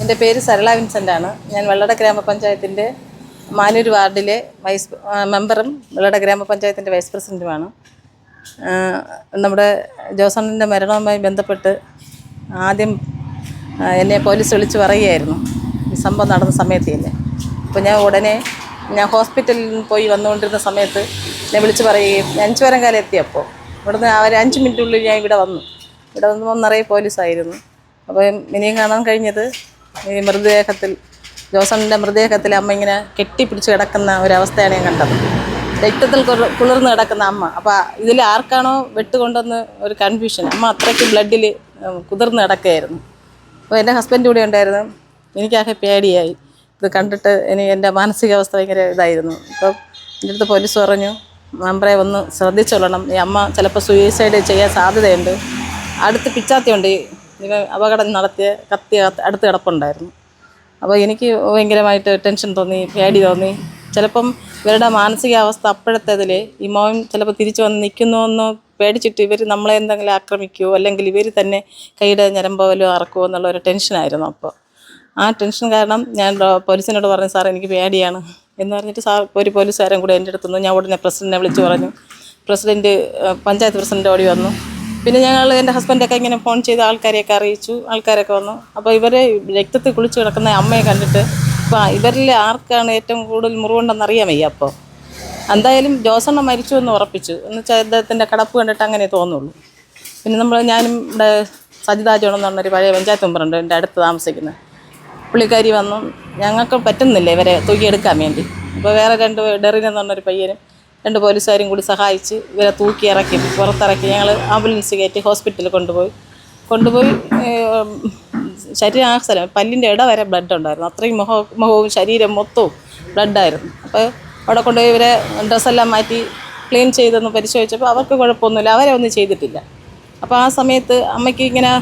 എന്റെ പേര് സരള വിൻസെന്റ് ആണ് ഞാൻ വെള്ളട ഗ്രാമപഞ്ചായത്തിന്റെ മാനൂർ വാർഡിലെ വൈസ് മെമ്പറും വെള്ളട ഗ്രാമപഞ്ചായത്തിന്റെ വൈസ് പ്രസിഡന്റുമാണ് നമ്മുടെ ജോസണിന്റെ മരണവുമായി ബന്ധപ്പെട്ട് ആദ്യം എന്നെ പോലീസ് വിളിച്ച് പറയുകയായിരുന്നു. ഈ സംഭവം നടന്ന സമയത്ത് തന്നെ. അപ്പോൾ ഞാൻ ഉടനെ ഞാൻ ഹോസ്പിറ്റലിൽ പോയി വന്നുകൊണ്ടിരുന്ന സമയത്ത് എന്നെ വിളിച്ച് പറയുകയും അഞ്ച് വരം കാലം എത്തിയപ്പോൾ. ഇവിടുന്ന് ഒരു അഞ്ച് മിനിറ്റിനുള്ളിൽ ഞാൻ ഇവിടെ വന്നു. ഇവിടെ വന്ന് നിറയെ പോലീസായിരുന്നു. അപ്പോൾ ഇനിയും കാണാൻ കഴിഞ്ഞത് ഈ മൃതദേഹത്തിൽ ജോസഫിന്റെ മൃതദേഹത്തിൽ അമ്മ ഇങ്ങനെ കെട്ടിപ്പിടിച്ച് കിടക്കുന്ന ഒരവസ്ഥയാണ് ഞാൻ കണ്ടത്. രക്തത്തിൽ കുളിർ- കുളിർന്ന് കിടക്കുന്ന അമ്മ. അപ്പോൾ ഇതിൽ ആർക്കാണോ വെട്ടുകൊണ്ടെന്ന് ഒരു കൺഫ്യൂഷൻ അമ്മ അത്രയ്ക്ക് ബ്ലഡിൽ കുതിർന്ന് കിടക്കുകയായിരുന്നു. അപ്പോൾ എന്റെ ഹസ്ബൻഡ് കൂടെ ഉണ്ടായിരുന്നു. എനിക്കാകെ പേടിയായി. ഇത് കണ്ടിട്ട് ഇനി എന്റെ മാനസികാവസ്ഥ ഭയങ്കര ഇതായിരുന്നു. അപ്പോൾ എന്റെ അടുത്ത് പോലീസ് പറഞ്ഞു മെമ്പറെ ഒന്ന് ശ്രദ്ധിച്ചോളണം. ഈ അമ്മ ചിലപ്പോൾ സൂയിസൈഡ് ചെയ്യാൻ സാധ്യതയുണ്ട്. അടുത്ത് പിച്ചാത്തിയുണ്ട് ഇവ അപകടം നടത്തിയ കത്തി അടുത്ത് കിടപ്പുണ്ടായിരുന്നു. അപ്പോൾ എനിക്ക് ഭയങ്കരമായിട്ട് ടെൻഷൻ തോന്നി പേടി തോന്നി. ചിലപ്പം ഇവരുടെ മാനസികാവസ്ഥ അപ്പോഴത്തേതിൽ ഈ മോൻ ചിലപ്പോൾ തിരിച്ചു വന്ന് നിൽക്കുന്നു എന്ന് പേടിച്ചിട്ട് ഇവർ നമ്മളെ എന്തെങ്കിലും ആക്രമിക്കുമോ അല്ലെങ്കിൽ ഇവർ തന്നെ കൈയുടെ ഞരമ്പോലോ അറക്കുമോ എന്നുള്ള ഒരു ടെൻഷനായിരുന്നു അപ്പോൾ ആ ടെൻഷൻ കാരണം ഞാൻ പോലീസിനോട് പറഞ്ഞു സാർ എനിക്ക് പേടിയാണ്. എന്ന് പറഞ്ഞിട്ട് സാർ ഒരു പോലീസുകാരൻ കൂടെ എന്റെ അടുത്തുനിന്ന് ഞാൻ ഉടനെ പ്രസിഡന്റിനെ വിളിച്ചു പറഞ്ഞു. പ്രസിഡന്റ് പഞ്ചായത്ത് പ്രസിഡന്റ് ഓടി വന്നു. പിന്നെ ഞങ്ങൾ എന്റെ ഹസ്ബൻഡൊക്കെ ഇങ്ങനെ ഫോൺ ചെയ്ത് ആൾക്കാരെയൊക്കെ അറിയിച്ചു. ആൾക്കാരൊക്കെ വന്നു. അപ്പോൾ ഇവരെ രക്തത്തിൽ കുളിച്ച് കിടക്കുന്ന അമ്മയെ കണ്ടിട്ട് അപ്പോൾ ഇവരിൽ ആർക്കാണ് ഏറ്റവും കൂടുതൽ മുറിവുണ്ടെന്ന് അറിയാൻ വയ്യ അപ്പോൾ എന്തായാലും ജോസണ്ണ മരിച്ചു എന്ന് ഉറപ്പിച്ചു. എന്ന് വെച്ചാൽ അദ്ദേഹത്തിന്റെ കടപ്പ് കണ്ടിട്ട് അങ്ങനെ തോന്നുള്ളൂ. പിന്നെ നമ്മൾ ഞാനും ഇവിടെ സജിതാ ജോൺ എന്ന് പറഞ്ഞൊരു പഴയ പഞ്ചായത്ത് മെമ്പറുണ്ട് എന്റെ അടുത്ത് താമസിക്കുന്നത് പുള്ളിക്കാരി വന്നു. ഞങ്ങൾക്ക് പറ്റുന്നില്ല ഇവരെ തൂക്കിയെടുക്കാൻ വേണ്ടി. അപ്പോൾ വേറെ രണ്ട് ഡെറിൻ എന്ന് പറഞ്ഞൊരു പയ്യനും രണ്ട് പോലീസുകാരും കൂടി സഹായിച്ച് ഇവരെ തൂക്കി ഇറക്കി പുറത്തിറക്കി. ഞങ്ങൾ ആംബുലൻസ് കയറ്റി ഹോസ്പിറ്റലിൽ കൊണ്ടുപോയി. കൊണ്ടുപോയി ശരീരം ആ സ്ഥലം പല്ലിന്റെ ഇട വരെ ബ്ലഡ് ഉണ്ടായിരുന്നു. അത്രയും മുഖ മുഖവും ശരീരം മൊത്തവും ബ്ലഡായിരുന്നു അപ്പോൾ അവിടെ കൊണ്ടുപോയി ഇവരെ ഡ്രസ്സെല്ലാം മാറ്റി ക്ലീൻ ചെയ്തെന്ന് പരിശോധിച്ചപ്പോൾ അവർക്ക് കുഴപ്പമൊന്നുമില്ല. അവരെ ഒന്നും ചെയ്തിട്ടില്ല. അപ്പോൾ ആ സമയത്ത് അമ്മയ്ക്ക് ഇങ്ങനെ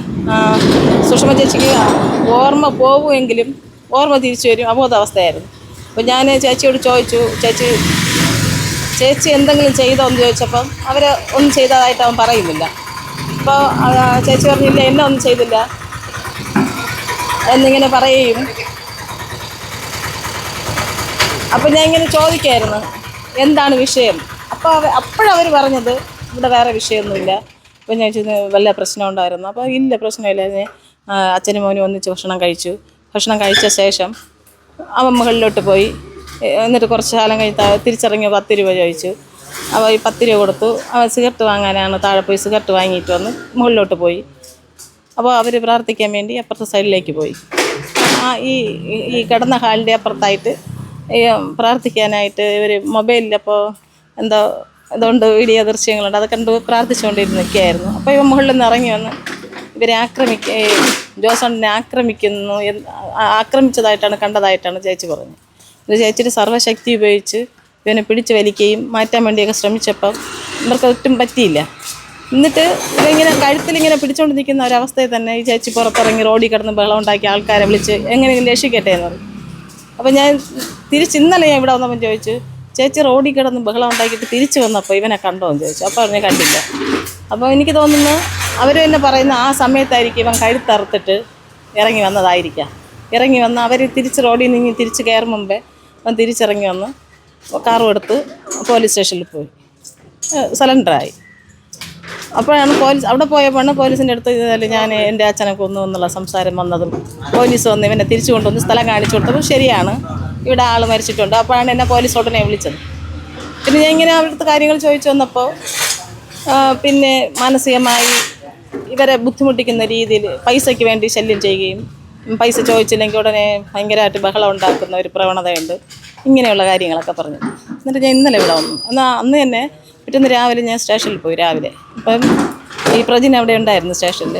സുഷമ ചേച്ചിക്ക് ഓർമ്മ പോകുമെങ്കിലും ഓർമ്മ തിരിച്ചു വരും. അബോധാവസ്ഥയായിരുന്നു. അപ്പോൾ ഞാൻ ചേച്ചിയോട് ചോദിച്ചു ചേച്ചി ചേച്ചി എന്തെങ്കിലും ചെയ്തോ എന്ന് ചോദിച്ചപ്പം അവർ ഒന്നും ചെയ്തതായിട്ട് അവൻ പറയുന്നില്ല. അപ്പോൾ ചേച്ചി പറഞ്ഞില്ല എന്നെ ഒന്നും ചെയ്തില്ല. എന്നിങ്ങനെ പറയുകയും. അപ്പം ഞാൻ ഇങ്ങനെ ചോദിക്കായിരുന്നു എന്താണ് വിഷയം? അപ്പോൾ അവ അപ്പോഴവർ പറഞ്ഞത് ഇവിടെ വേറെ വിഷയമൊന്നുമില്ല. അപ്പോൾ ഞാൻ ചോദിച്ചത് വല്ല പ്രശ്നം ഉണ്ടായിരുന്നു? അപ്പോൾ ഇല്ല പ്രശ്നമില്ല. അച്ഛനും മോനും ഒന്നിച്ച് ഭക്ഷണം കഴിച്ചു. ഭക്ഷണം കഴിച്ച ശേഷം അവൻ മുകളിലോട്ട് പോയി. എന്നിട്ട് കുറച്ച് കാലം കഴിഞ്ഞ് തിരിച്ചിറങ്ങിയ തിരിച്ചിറങ്ങി പത്ത് രൂപ ചോദിച്ചു. അപ്പോൾ ഈ പത്ത് രൂപ കൊടുത്തു. അവൻ സിഗരറ്റ് വാങ്ങാനാണ് താഴെ പോയി സിഗരറ്റ് വാങ്ങിയിട്ട് വന്ന് മുകളിലോട്ട് പോയി. അപ്പോൾ അവർ പ്രാർത്ഥിക്കാൻ വേണ്ടി അപ്പുറത്തെ സൈഡിലേക്ക് പോയി. ആ ഈ ഈ- കിടന്ന ഹാളിന്റെ അപ്പുറത്തായിട്ട് പ്രാർത്ഥിക്കാനായിട്ട് ഇവർ മൊബൈലിൽ അപ്പോൾ എന്തോ അതുകൊണ്ട് വീഡിയോ ദൃശ്യങ്ങളുണ്ട്. അത് കണ്ട് പ്രാർത്ഥിച്ചുകൊണ്ടിരുന്ന് നിൽക്കുകയായിരുന്നു. അപ്പോൾ ഇവ മുകളിൽ നിന്ന് ഇറങ്ങി വന്ന് ഇവരെ ആക്രമിക്ക ജോസണിനെ ആക്രമിക്കുന്നു ആക്രമിച്ചതായിട്ടാണ് കണ്ടതായിട്ടാണ് ചേച്ചി പറഞ്ഞത്. ഇത് ചേച്ചിയുടെ സർവശക്തി ഉപയോഗിച്ച് ഇവനെ പിടിച്ച് വലിക്കുകയും മാറ്റാൻ വേണ്ടിയൊക്കെ ശ്രമിച്ചപ്പം ഇവർക്ക് ഒട്ടും പറ്റിയില്ല. എന്നിട്ട് ഇവങ്ങനെ കഴുത്തിലിങ്ങനെ പിടിച്ചുകൊണ്ട് നിൽക്കുന്ന ഒരവസ്ഥയിൽ തന്നെ ഈ ചേച്ചി പുറത്തിറങ്ങി റോഡിൽ കിടന്ന് ബഹളം ഉണ്ടാക്കി ആൾക്കാരെ വിളിച്ച് എങ്ങനെയെങ്കിലും രക്ഷിക്കട്ടെ എന്ന് പറഞ്ഞു. അപ്പോൾ ഞാൻ തിരിച്ച് ഇന്നലെ ഞാൻ ഇവിടെ വന്നപ്പോൾ ചോദിച്ചു ചേച്ചി റോഡിൽ കിടന്ന് ബഹളം ഉണ്ടാക്കിയിട്ട് തിരിച്ച് വന്നപ്പോൾ ഇവനെ കണ്ടോ? എന്ന് ചോദിച്ചു. അപ്പോൾ അവനെ കണ്ടില്ല. അപ്പോൾ എനിക്ക് തോന്നുന്നു അവർ തന്നെ പറയുന്ന ആ സമയത്തായിരിക്കും ഇവൻ കഴുത്തറുത്തിട്ട് ഇറങ്ങി വന്നതായിരിക്കാം. ഇറങ്ങി വന്ന് അവർ തിരിച്ച് റോഡിൽ നിന്ന് തിരിച്ച് കയറും മുമ്പേ അവൻ തിരിച്ചിറങ്ങി വന്ന് കാറും എടുത്ത് പോലീസ് സ്റ്റേഷനിൽ പോയി. സലണ്ടറായി അപ്പോഴാണ് പോലീസ് അവിടെ പോയപ്പോഴാണ് പോലീസിന്റെ അടുത്ത് ഇതല്ല ഞാൻ എന്റെ അച്ഛനെ കൊന്നു എന്നുള്ള സംസാരം വന്നതും പോലീസ് വന്ന് ഇവനെ തിരിച്ചു കൊണ്ടുവന്ന് സ്ഥലം കാണിച്ചു കൊടുത്തപ്പോൾ ശരിയാണ്. ഇവിടെ ആൾ മരിച്ചിട്ടുണ്ട്. അപ്പോഴാണ് എന്നെ പോലീസ് ഉടനെ വിളിച്ചത്. പിന്നെ ഞാൻ ഇങ്ങനെ അവിടുത്തെ കാര്യങ്ങൾ ചോദിച്ചു വന്നപ്പോൾ പിന്നെ മാനസികമായി ഇവരെ ബുദ്ധിമുട്ടിക്കുന്ന രീതിയിൽ പൈസയ്ക്ക് വേണ്ടി ശല്യം ചെയ്യുകയും പൈസ ചോദിച്ചില്ലെങ്കിൽ ഉടനെ ഭയങ്കരമായിട്ട് ബഹളം ഉണ്ടാക്കുന്ന ഒരു പ്രവണതയുണ്ട്. ഇങ്ങനെയുള്ള കാര്യങ്ങളൊക്കെ പറഞ്ഞു. എന്നിട്ട് ഞാൻ ഇന്നലെ ഇവിടെ വന്നു. എന്നാൽ അന്ന് തന്നെ പിറ്റേന്ന് രാവിലെ ഞാൻ സ്റ്റേഷനിൽ പോയി രാവിലെ. അപ്പം ഈ പ്രജിൻ അവിടെ ഉണ്ടായിരുന്നു സ്റ്റേഷനിൽ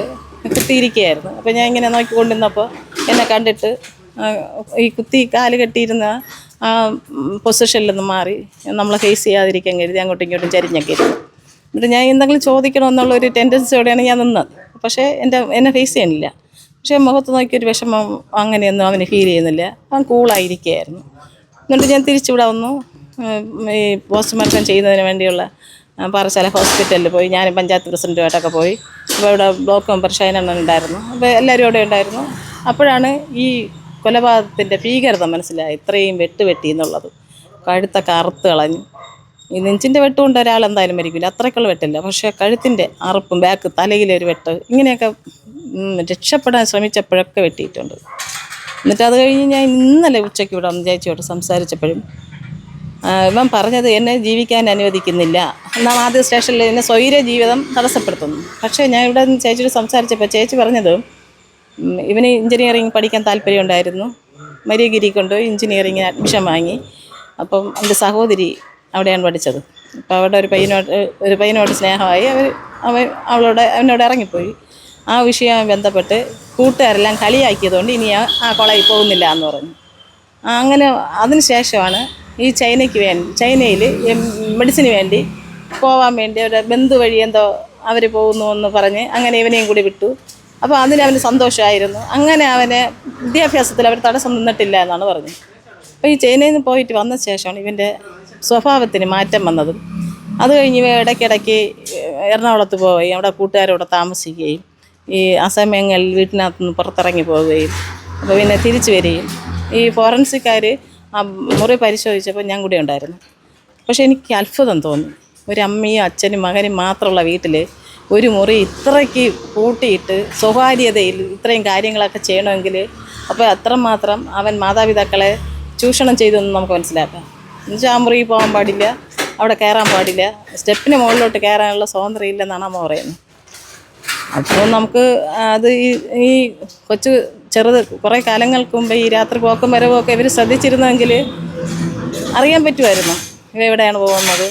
കുത്തിയിരിക്കുകയായിരുന്നു. അപ്പം ഞാൻ ഇങ്ങനെ നോക്കിക്കൊണ്ടിരുന്നപ്പോൾ എന്നെ കണ്ടിട്ട് ഈ കുത്തി കാൽ കെട്ടിയിരുന്ന ആ പൊസിഷനിൽ നിന്ന് മാറി. നമ്മളെ ഫേസ് ചെയ്യാതിരിക്കാൻ കരുതി അങ്ങോട്ടും ഇങ്ങോട്ടും ചരിഞ്ഞൊക്കെ ഇരുന്നു. എന്നിട്ട് ഞാൻ എന്തെങ്കിലും ചോദിക്കണമെന്നുള്ള ഒരു ടെൻഡൻസിയോടെയാണ് ഞാൻ നിന്നത്. പക്ഷേ എന്റെ എന്നെ ഫേസ് ചെയ്യണില്ല പക്ഷേ മുഖത്ത് നോക്കിയൊരു വിഷമം അങ്ങനെയൊന്നും അവന് ഫീൽ ചെയ്യുന്നില്ല. അവൻ കൂളായിരിക്കുകയായിരുന്നു എന്നിട്ട് ഞാൻ തിരിച്ചിവിടെ വന്നു. ഈ പോസ്റ്റ്മോർട്ടം ചെയ്യുന്നതിന് വേണ്ടിയുള്ള പാറശാല ഹോസ്പിറ്റലിൽ പോയി. ഞാൻ പഞ്ചായത്ത് പ്രസിഡന്റുമായിട്ടൊക്കെ പോയി. അപ്പോൾ ഇവിടെ ബ്ലോക്ക് മെമ്പർ ഷൈനണ്ണൻ ഉണ്ടായിരുന്നു. അപ്പോൾ എല്ലാവരും അവിടെ ഉണ്ടായിരുന്നു. അപ്പോഴാണ് ഈ കൊലപാതകത്തിന്റെ ഭീകരത മനസ്സിലായി ഇത്രയും വെട്ട് വെട്ടി എന്നുള്ളത്. കഴുത്തൊക്കെ അറുത്ത് കളഞ്ഞു. ഈ നെഞ്ചിന്റെ വെട്ട് കൊണ്ട് ഒരാൾ എന്തായാലും മരിക്കില്ല. അത്രയ്ക്കുള്ള വെട്ടില്ല. പക്ഷേ കഴുത്തിന്റെ അറുപ്പും ബാക്ക് തലയിലൊരു വെട്ട്. ഇങ്ങനെയൊക്കെ രക്ഷപ്പെടാൻ ശ്രമിച്ചപ്പോഴൊക്കെ വെട്ടിയിട്ടുണ്ട്. എന്നിട്ട് അത് കഴിഞ്ഞ് ഞാൻ ഇന്നലെ ഉച്ചയ്ക്ക് ഇവിടെ ചേച്ചിയോട് സംസാരിച്ചപ്പോഴും ഇവൻ പറഞ്ഞത് എന്നെ ജീവിക്കാൻ അനുവദിക്കുന്നില്ല. എന്നാൽ ആദ്യ സ്റ്റേഷനിൽ എന്നെ സ്വൈര ജീവിതം തടസ്സപ്പെടുത്തുന്നു. പക്ഷേ ഞാൻ ഇവിടെ ചേച്ചിയോട് സംസാരിച്ചപ്പോൾ ചേച്ചി പറഞ്ഞത് ഇവന് എഞ്ചിനീയറിംഗ് പഠിക്കാൻ താല്പര്യമുണ്ടായിരുന്നു. മരിയഗിരി കൊണ്ട് എഞ്ചിനീയറിംഗ് അഡ്മിഷൻ വാങ്ങി. അപ്പം എന്റെ സഹോദരി അവിടെയാണ് പഠിച്ചത്. അപ്പോൾ അവിടെ ഒരു പയ്യനോട് ഒരു പയ്യനോട് സ്നേഹമായി അവർ അവൻ അവളോട് അവനോട് ഇറങ്ങിപ്പോയി. ആ വിഷയവുമായി ബന്ധപ്പെട്ട് കൂട്ടുകാരെല്ലാം കളിയാക്കിയതുകൊണ്ട് ഇനി ആ കോളേജിൽ പോകുന്നില്ല എന്ന് പറഞ്ഞു. അങ്ങനെ അതിന് ശേഷമാണ് ഈ ചൈനയ്ക്ക് വേണ്ടി ചൈനയിൽ മെഡിസിന് വേണ്ടി പോവാൻ വേണ്ടി അവരുടെ ബന്ധു വഴി എന്തോ അവർ പോകുന്നു എന്ന് പറഞ്ഞ് അങ്ങനെ ഇവനെയും കൂടി വിട്ടു. അപ്പോൾ അതിന് അവന് സന്തോഷമായിരുന്നു. അങ്ങനെ അവനെ വിദ്യാഭ്യാസത്തിൽ അവർ തടസ്സം നിന്നിട്ടില്ല എന്നാണ് പറഞ്ഞത്. അപ്പോൾ ഈ ചൈനയിൽ നിന്ന് പോയിട്ട് വന്ന ശേഷമാണ് ഇവന്റെ സ്വഭാവത്തിന് മാറ്റം വന്നതും. അത് കഴിഞ്ഞ് ഇടയ്ക്കിടയ്ക്ക് എറണാകുളത്ത് പോവുകയും അവിടെ കൂട്ടുകാരോടെ താമസിക്കുകയും ഈ അസമയങ്ങളിൽ വീട്ടിനകത്ത് നിന്ന് പുറത്തിറങ്ങി പോവുകയും അപ്പോൾ പിന്നെ തിരിച്ചു വരികയും. ഈ ഫോറൻസിക്കാർ ആ മുറി പരിശോധിച്ചപ്പോൾ ഞാൻ കൂടെ ഉണ്ടായിരുന്നു. പക്ഷേ എനിക്ക് അത്ഭുതം തോന്നി. ഒരു അമ്മയും അച്ഛനും മകനും മാത്രമുള്ള വീട്ടിൽ ഒരു മുറി ഇത്രയ്ക്ക് കൂട്ടിയിട്ട് സ്വകാര്യതയിൽ ഇത്രയും കാര്യങ്ങളൊക്കെ ചെയ്യണമെങ്കിൽ അപ്പോൾ അത്രമാത്രം അവൻ മാതാപിതാക്കളെ ചൂഷണം ചെയ്തെന്ന് നമുക്ക് മനസ്സിലാക്കാം. എന്നുവെച്ചാൽ ആ മുറിയിൽ പോകാൻ പാടില്ല അവിടെ കയറാൻ പാടില്ല സ്റ്റെപ്പിന് മുകളിലോട്ട് കയറാനുള്ള സ്വാതന്ത്ര്യം ഇല്ലെന്നാണ് അമ്മ പറയുന്നത്. അപ്പോൾ നമുക്ക് അത് ഈ ഈ കൊച്ചു ചെറുത് കുറേ കാലങ്ങൾക്ക് മുമ്പ് ഈ രാത്രി പോക്കും വരവും ഒക്കെ ഇവർ ശ്രദ്ധിച്ചിരുന്നെങ്കിൽ അറിയാൻ പറ്റുമായിരുന്നു ഇവ എവിടെയാണ് പോകുന്നത്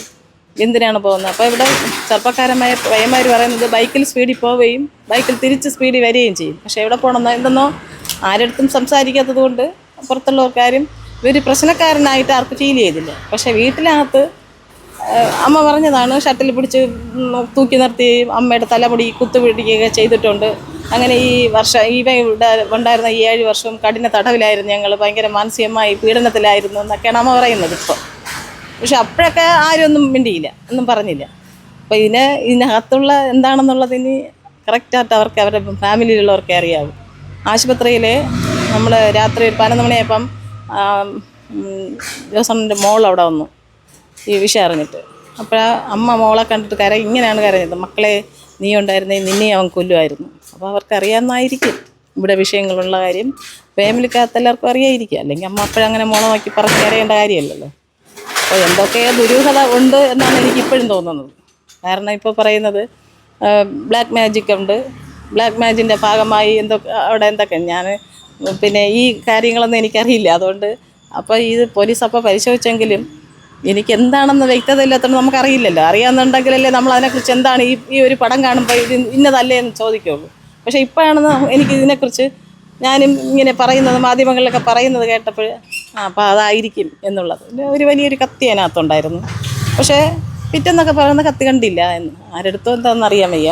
എന്തിനാണ് പോകുന്നത്. അപ്പോൾ ഇവിടെ ചെറുപ്പക്കാരന്മാർ പയ്യന്മാർ പറയുന്നത് ബൈക്കിൽ സ്പീഡിൽ പോവുകയും ബൈക്കിൽ തിരിച്ച് സ്പീഡിൽ വരികയും ചെയ്യും. പക്ഷേ എവിടെ പോകണം എന്തെന്നോ ആരടുത്തും സംസാരിക്കാത്തത് കൊണ്ട് പുറത്തുള്ളവർക്കാരും ഇവർ പ്രശ്നക്കാരനായിട്ട് ആർക്കും ഫീൽ ചെയ്തില്ല. പക്ഷേ വീട്ടിനകത്ത് അമ്മ പറഞ്ഞതാണ് ഷട്ടിൽ പിടിച്ച് തൂക്കി നിർത്തി അമ്മയുടെ തലമുടി കുത്തു പിടിക്കുകയൊക്കെ ചെയ്തിട്ടുണ്ട്. അങ്ങനെ ഈ വർഷം ഇവിടെ ഉണ്ടായിരുന്ന ഈ ഏഴ് വർഷവും കഠിന തടവിലായിരുന്നു ഞങ്ങൾ ഭയങ്കര മാനസികമായി പീഡനത്തിലായിരുന്നു എന്നൊക്കെയാണ് അമ്മ പറയുന്നത് ഇപ്പോൾ പക്ഷെ അപ്പോഴൊക്കെ ആരും ഒന്നും മിണ്ടിയില്ല ഒന്നും പറഞ്ഞില്ല. അപ്പോൾ ഇതിന് ഇതിനകത്തുള്ള എന്താണെന്നുള്ളതിന് കറക്റ്റായിട്ട് അവർക്ക് അവരുടെ ഫാമിലിയിലുള്ളവർക്കേ അറിയാവും. ആശുപത്രിയിൽ നമ്മൾ രാത്രി പതിനൊന്ന് മണിയായപ്പം ജോസണിന്റെ മോൾ അവിടെ വന്നു. ഈ വിഷയം അറിഞ്ഞിട്ട്. അപ്പോഴാ അമ്മ മോളെ കണ്ടിട്ട് കര ഇങ്ങനെയാണ് കരഞ്ഞത്. മക്കളെ നീ ഉണ്ടായിരുന്നേ നിന്നെ അവൻ കൊല്ലുമായിരുന്നു. അപ്പോൾ അവർക്ക് അറിയാമെന്നായിരിക്കും ഇവിടെ വിഷയങ്ങളുള്ള കാര്യം. ഫാമിലിക്കകത്ത് എല്ലാവർക്കും അറിയായിരിക്കും. അല്ലെങ്കിൽ അമ്മ അപ്പോഴങ്ങനെ മോളെ നോക്കി പറഞ്ഞ് കരയേണ്ട കാര്യമല്ലല്ലോ. അപ്പോൾ എന്തൊക്കെ ദുരൂഹത ഉണ്ട് എന്നാണ് എനിക്ക് ഇപ്പോഴും തോന്നുന്നത്. കാരണം ഇപ്പോൾ പറയുന്നത് ബ്ലാക്ക് മാജിക് ഉണ്ട്. ബ്ലാക്ക് മാജിന്റെ ഭാഗമായി എന്തൊക്കെ അവിടെ എന്തൊക്കെ ഞാൻ പിന്നെ ഈ കാര്യങ്ങളൊന്നും എനിക്കറിയില്ല. അതുകൊണ്ട് അപ്പോൾ ഇത് പോലീസ് അപ്പോൾ പരിശോധിച്ചെങ്കിലും എനിക്ക് എന്താണെന്ന് വ്യക്തത ഇല്ലാത്തതുകൊണ്ട് നമുക്കറിയില്ലല്ലോ. അറിയാമെന്നുണ്ടെങ്കിലല്ലേ നമ്മൾ അതിനെക്കുറിച്ച് എന്താണ് ഈ ഈ ഒരു പടം കാണുമ്പോൾ ഇത് ഇന്നതല്ലേ എന്ന് ചോദിക്കുള്ളൂ. പക്ഷെ ഇപ്പോഴാണ് എനിക്ക് ഇതിനെക്കുറിച്ച് ഞാനും ഇങ്ങനെ പറയുന്നത് മാധ്യമങ്ങളിലൊക്കെ പറയുന്നത് കേട്ടപ്പോൾ ആ അപ്പോൾ അതായിരിക്കും എന്നുള്ളത്. ഒരു വലിയൊരു കത്തി അതിനകത്തുണ്ടായിരുന്നു. പക്ഷേ പിറ്റെന്നൊക്കെ പറയുന്ന കത്തി കണ്ടില്ല എന്ന്. ആരെടുത്തോ എന്താണെന്ന് അറിയാൻ വയ്യ.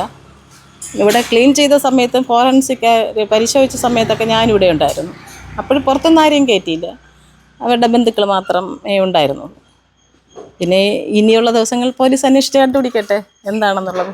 ഇവിടെ ക്ലീൻ ചെയ്ത സമയത്തും ഫോറൻസിക് പരിശോധിച്ച സമയത്തൊക്കെ ഞാനിവിടെ ഉണ്ടായിരുന്നു. അപ്പോൾ പുറത്തുനിന്ന് ആരെയും കയറ്റിയില്ല അവരുടെ ബന്ധുക്കൾ മാത്രമേ ഉണ്ടായിരുന്നുള്ളൂ. പിന്നെ ഇനിയുള്ള ദിവസങ്ങൾ പോലീസ് അന്വേഷിച്ച് കണ്ടുപിടിക്കട്ടെ? എന്താണെന്നുള്ളത്?